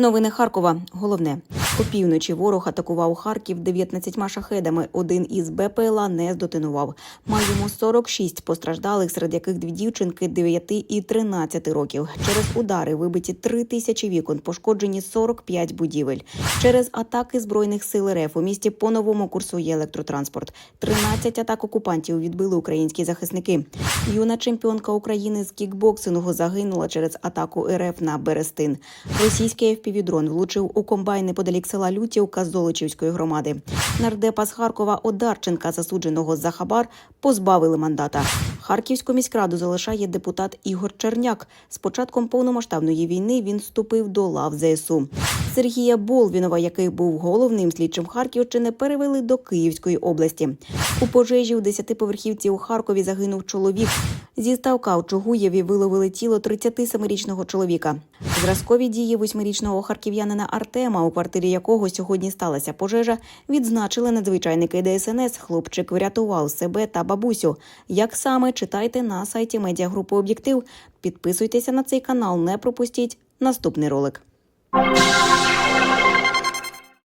Новини Харкова. Головне опівночі ворог атакував Харків 19 шахедами. Один із БПЛА не здотонував. Маємо 46 постраждалих, серед яких дві дівчинки 9 і 13 років. Через удари вибиті 3 тисячі вікон, пошкоджені 45 будівель. Через атаки збройних сил РФ у місті по новому курсує електротранспорт. 13 атак окупантів відбили українські захисники. Юна чемпіонка України з кікбоксингу загинула через атаку РФ на Берестин. Російський FPV-дрон влучив у комбайн неподалік села Лютівка Золочівської громади. Нардепа з Харкова Одарченка, засудженого за хабар, позбавили мандата. Харківську міськраду залишає депутат Ігор Черняк. З початком повномасштабної війни він вступив до лав ЗСУ. Сергія Болвінова, який був головним слідчим Харківщини, перевели до Київської області. У пожежі у 10-поверхівці у Харкові загинув чоловік. Зі ставка у Чугуєві виловили тіло 37-річного чоловіка. Зразкові дії восьмирічного харків'янина Артема, у квартирі якого сьогодні сталася пожежа, відзначили надзвичайники ДСНС. Хлопчик врятував себе та бабусю. Як саме читайте на сайті медіагрупи Об'єктив. Підписуйтеся на цей канал, не пропустіть наступний ролик.